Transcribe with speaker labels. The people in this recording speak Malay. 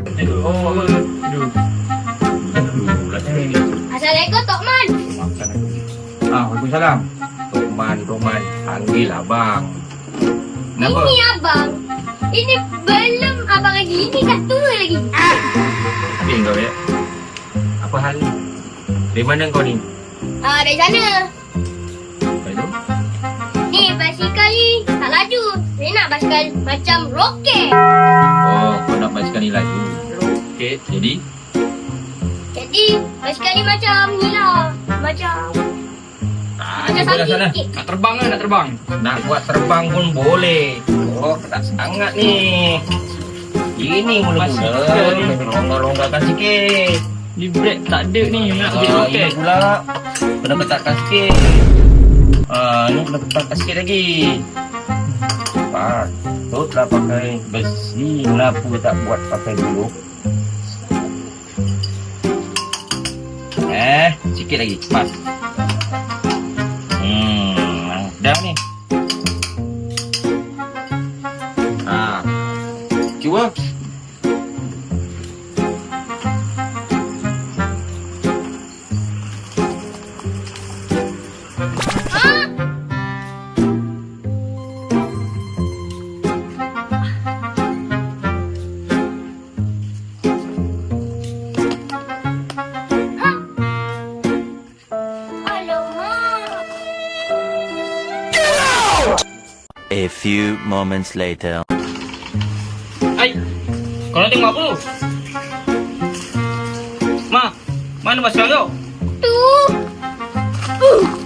Speaker 1: Aduh, oh, aduh. Aduh, rasa ni.
Speaker 2: Assalamualaikum Tok Man.
Speaker 1: Aku. Ah, Waalaikumsalam. Toman, Toman. Panggil abang. Kenapa?
Speaker 2: Ini abang. Ini belum abang lagi. Ini dah tua lagi.
Speaker 1: Habis kau ya? Apa hal ni? Dari mana kau ni?
Speaker 2: Ah, dari sana.
Speaker 1: Tu?
Speaker 2: Ni basikal ni tak laju. Saya nak basikal macam roket.
Speaker 1: Oh, jadi?
Speaker 2: Jadi basikal ni macam ni lah. Macam
Speaker 1: Ah,
Speaker 2: macam
Speaker 1: lah
Speaker 2: sakit
Speaker 1: sana.
Speaker 2: sikit.
Speaker 3: Nak terbang kan? Nak terbang?
Speaker 1: Nak buat terbang pun boleh. Oh, tak sangat ni. Ini mula-mula.
Speaker 3: Basikal ni.
Speaker 1: Longgar-longgarkan sikit.
Speaker 3: Ni brake tak ada ni. Nak pergi
Speaker 1: Ah,
Speaker 3: roket.
Speaker 1: pula. Kena ketatkan sikit. Ah, ni kena ketatkan sikit lagi. Patutlah pakai besi. Kenapa tak buat pakai dulu? Sikit lagi. Cepat. Hmm, dah ni. Ah, cuba.
Speaker 4: A few moments later.
Speaker 3: Hai. Kau nak tengok apa tu? Ma, mana basikal kau?
Speaker 2: Tu. Uh.